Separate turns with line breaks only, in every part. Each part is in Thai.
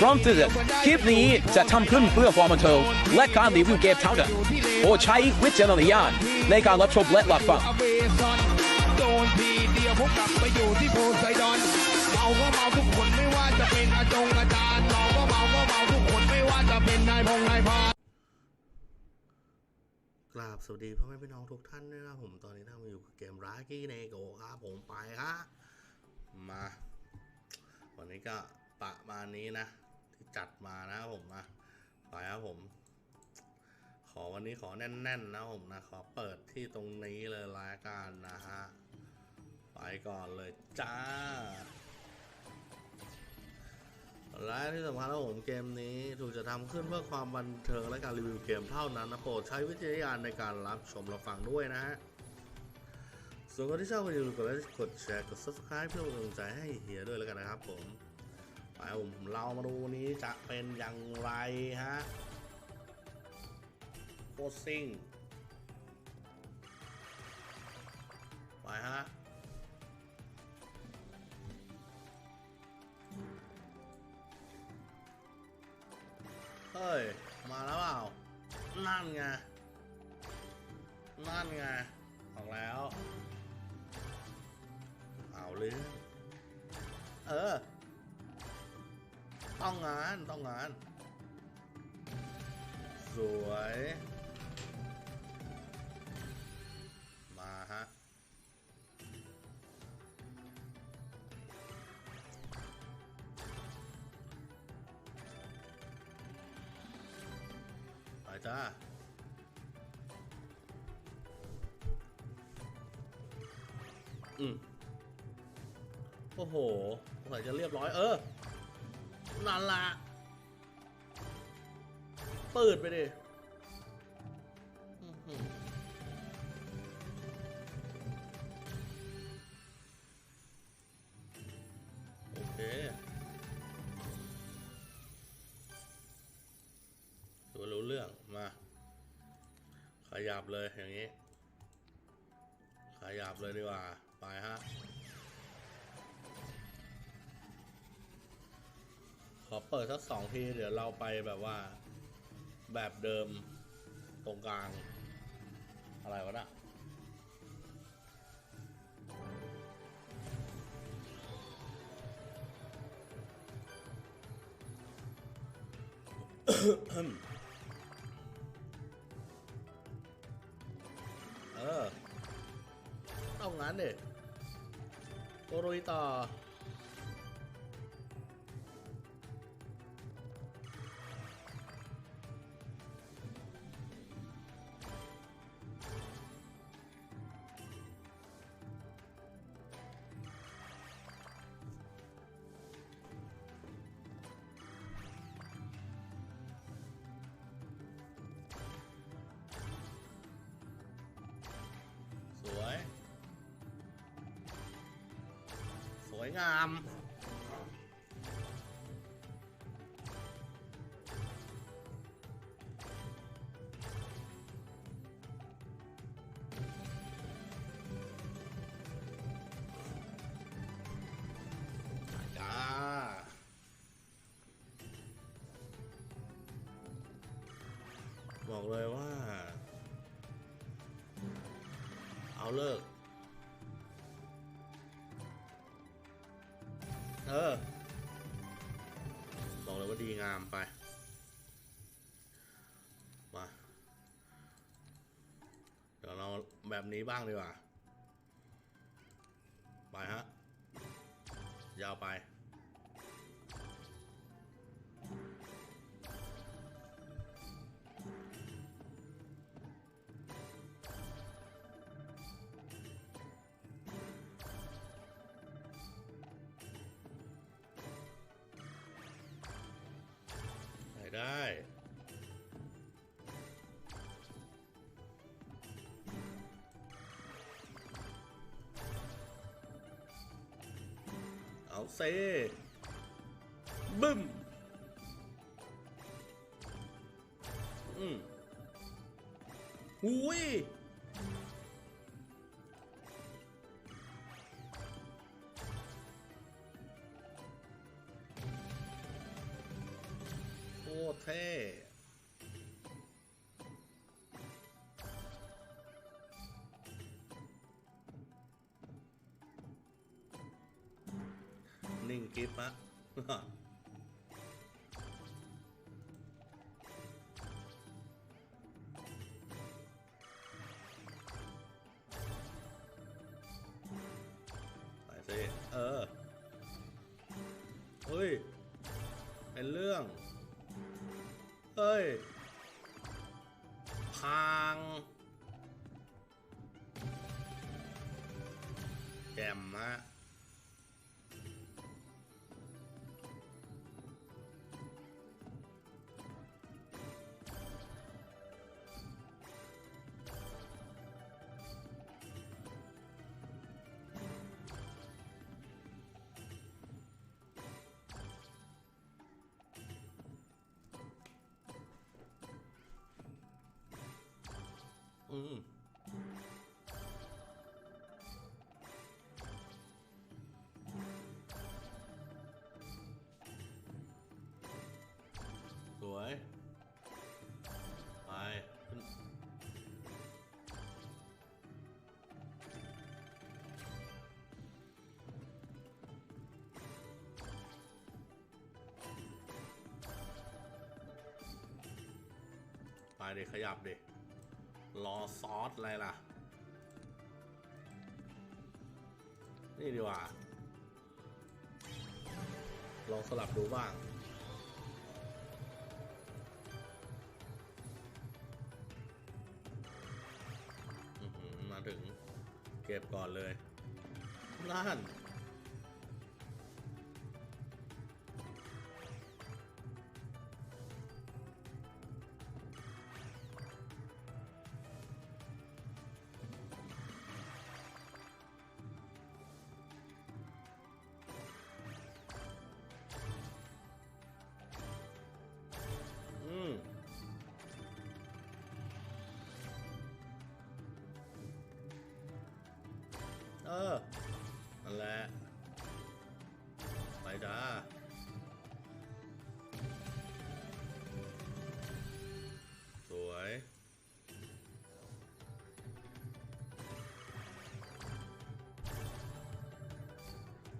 พร้อมเตือนคลิปนี้จะทำขึ้นเพื่อความบันเทิงและการรีวิวเกมเท่านั้นโปรดใช้วิจารณญาณในการรับชมและรับฟัง
อเวซอนโดนทีเดียวพวกลับไปอยู่ที่โพไซดอนเมาก็เมาทุกคนไม่ว่าจะเป็นอาจงอาจารย์เมาก็เมาก็เมาทุกคนไม่ว่าจะเป็นนายพงนายพา
กราบสวัสดีพ่อแม่พี่น้องทุกท่านด้วยนะครับผมตอนนี้ท่านมาอยู่กับเกมรากี้เนโกครับผมไปฮะมา วันนี้ก็ประมาณนี้นะ ที่จัดมานะครับผมนะไปครับผม ขอวันนี้ขอแน่นๆนะผมนะ ขอเปิดที่ตรงนี้เลยรายการนะฮะ ไปก่อนเลยจ้า และที่สำคัญแล้วผมเกมนี้ถูกจะทำขึ้นเพื่อความบันเทิงและการรีวิวเกมเท่านั้นนะโปรดใช้วิจารณญาณในการรับชมรับฟังด้วยนะฮะส่วนคนที่ชอบก็อย่าลืมกดไลค์กดแชร์ กด subscribe เพื่อเป็นกำลังใจให้เฮียด้วยแล้วกันนะครับผม ไปผมเรามาดูนี้จะเป็นอย่างไรฮะโคซิ่งไปฮะเฮ้ย มาแล้วเปล่า นั่นไง นั่นไง ออกแล้ว เอาเรื่องเออ ต้องงานต้องงาน สวย มาฮะไปจ้าอืมโอ้โหสงสัยจะเรียบร้อย เออ นั่นละเปิดไปดิโอเคถือว่ารู้เรื่องมา ขยับเลยอย่างนี้ ขยับเลยดีกว่า ไปฮะ อเปิดสักสองที เดี๋ยวเราไปแบบว่า แบบเดิมตรงกลาง อะไรวะน่ะเออ ต้องงั้นดิโกรุยต่อ วยงามจ้าบอกเลยว่า เอาเลิก ออบอกเลยว่าดีงามไป มา เดี๋ยวเราแบบนี้บ้างดีกว่า ไปฮะ ยาวไป ได้ เอาเซบึ้ม อืมหุย ตรเท่ นิ่งกิฟต์ฮะไปสิเออ เฮ้ย เป็นเรื่อง เฮ้ยพังแกมฮะ อืมสวย ไปขึ้นไปเด็กขยับเด็ก รอซอสอะไรล่ะ นี่ดีกว่า ลองสลับดูบ้าง มาถึงเก็บก่อนเลย นั่น เออนั่นแหละไปจ้าสวย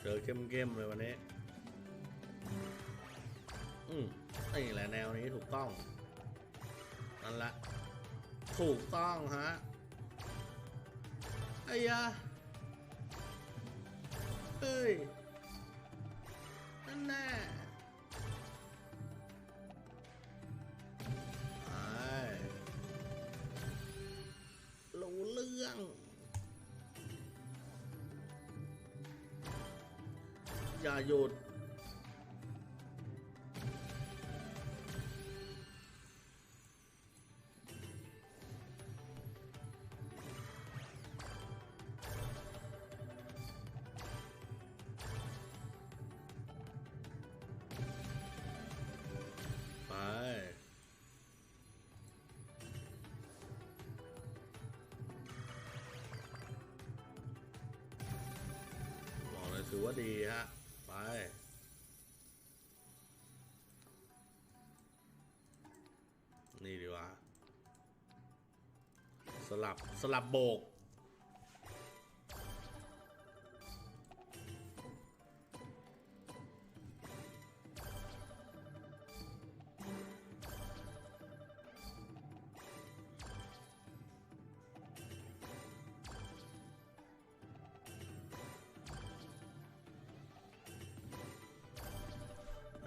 เจอเข้มๆเลยวันนี้ อืมนี่แหละแนวนี้ถูกต้อง นั่นแหละ ถูกต้องฮะไอ้ยา เฮ้ยนั่นแน่ไปรู้เรื่องอย่าหยุด ว่าดีฮะ ไป นี่ดีกว่าสลับ สลับโบก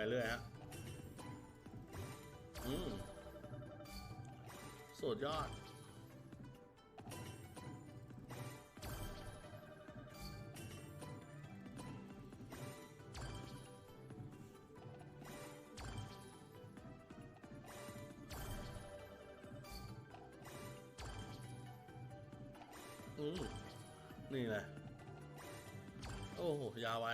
เรื่อยฮะอืมสุดยอด อืมนี่แหละ โอ้โห ยาวไว้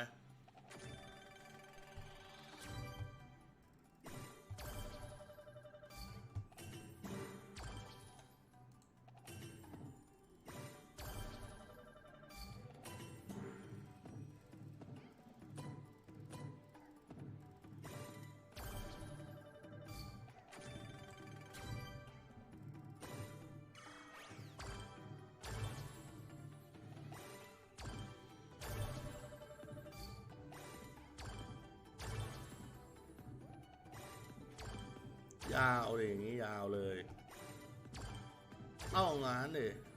าวเลยอย่างนี้ยาวเลย เอางานดิเอ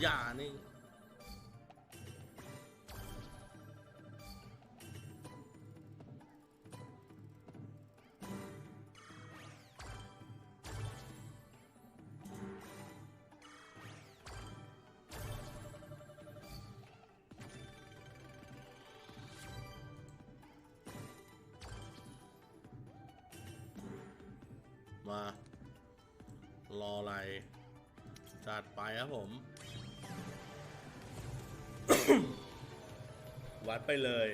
อย่านิ่มารออะไรจัดไปครับผม วัดไปเลย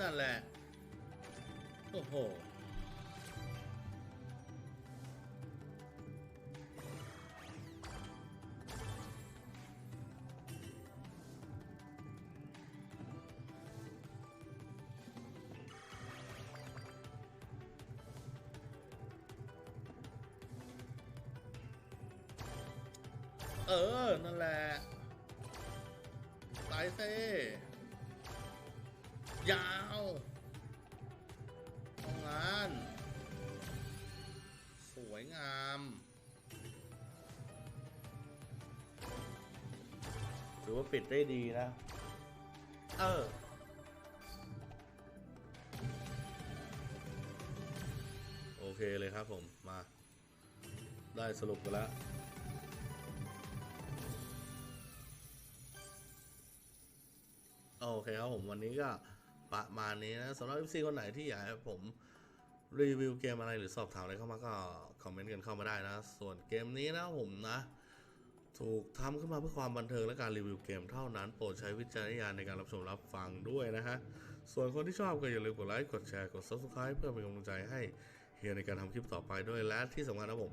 นั่นแหละ โอ้โห เออ นั่นแหละ ตายเซ่ ยาวทำงาน สวยงาม ถือว่าปิดได้ดีนะ เออโอเคเลยครับผมมา ได้สรุปกันแล้ว โอเคครับผมวันนี้ก็ ประมาณนี้นะสำหรับ FC คนไหนที่อยากให้ผมรีวิวเกมอะไรหรือสอบถามอะไรเข้ามาก็คอมเมนต์กันเข้ามาได้นะ ส่วนเกมนี้นะผมนะ ถูกทำขึ้นมาเพื่อความบันเทิงและการรีวิวเกมเท่านั้น โปรดใช้วิจารณญาณในการรับชมรับฟังด้วยนะฮะ ส่วนคนที่ชอบก็อย่าลืมกดไลค์กดแชร์กด Subscribe เพื่อเป็นกำลังใจให้เฮียในการทำคลิปต่อไปด้วยและที่สำคัญนะผม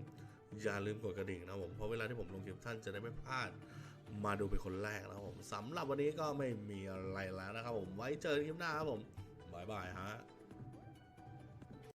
อย่าลืมกดกระดิ่งนะผมเพราะเวลาที่ผมลงคลิปท่านจะได้ไม่พลาด มาดูเป็นคนแรกนะครับผมสำหรับวันนี้ก็ไม่มีอะไรแล้วนะครับผมไว้เจอกันคลิปหน้าครับผมบ๊ายบายฮะ